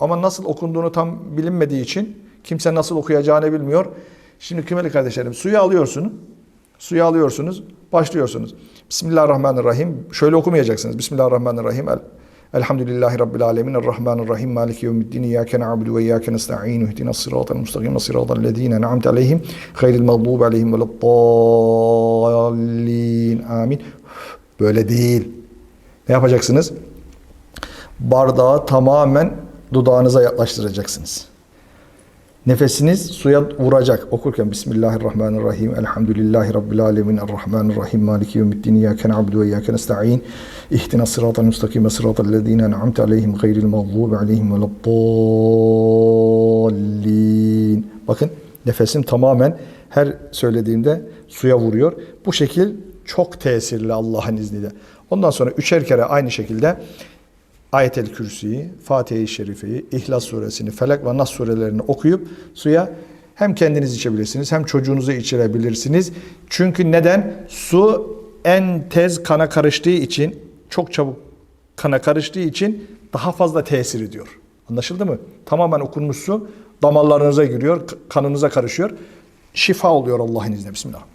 Ama nasıl okunduğunu tam bilinmediği için kimse nasıl okuyacağını bilmiyor. Şimdi kıymetli kardeşlerim suyu alıyorsunuz. Suyu alıyorsunuz. Başlıyorsunuz. Bismillahirrahmanirrahim. Şöyle okumayacaksınız. Bismillahirrahmanirrahim. El Elhamdülillahi Rabbil Alemin. Errahmanirrahim. Maliki yevmiddin. İyyâke na'budu ve iyyâke nesta'in. İhdina sıratal müstakim. Sıratal lezîne ne'amte aleyhim. Gayril mağdubi aleyhim ve leddallin. Amin. Böyle değil. Ne yapacaksınız? bardağı tamamen dudağınıza yaklaştıracaksınız. Nefesiniz suya vuracak. Okurken Bismillahirrahmanirrahim. Elhamdülillahi Rabbil alemin. Errahmanirrahim. Maliki yevmiddin. İyyâke na'budu ve iyyâke nesta'in. İhdina sıratal müstakime sıratal lezîne en'amte aleyhim gayril mağdubi aleyhim ve leddallin. Bakın nefesim tamamen her söylediğimde suya vuruyor. Bu şekil çok tesirli Allah'ın izniyle. Ondan sonra üçer kere aynı şekilde Ayet-el Kürsi'yi, Fatiha-i Şerife'yi, İhlas Suresini, Felak ve Nas surelerini okuyup suya hem kendiniz içebilirsiniz hem çocuğunuzu içirebilirsiniz. Çünkü neden? Su en tez kana karıştığı için, çok çabuk kana karıştığı için daha fazla tesir ediyor. Anlaşıldı mı? Tamamen okunmuş su damarlarınıza giriyor, kanınıza karışıyor. Şifa oluyor Allah'ın izniyle. Bismillah.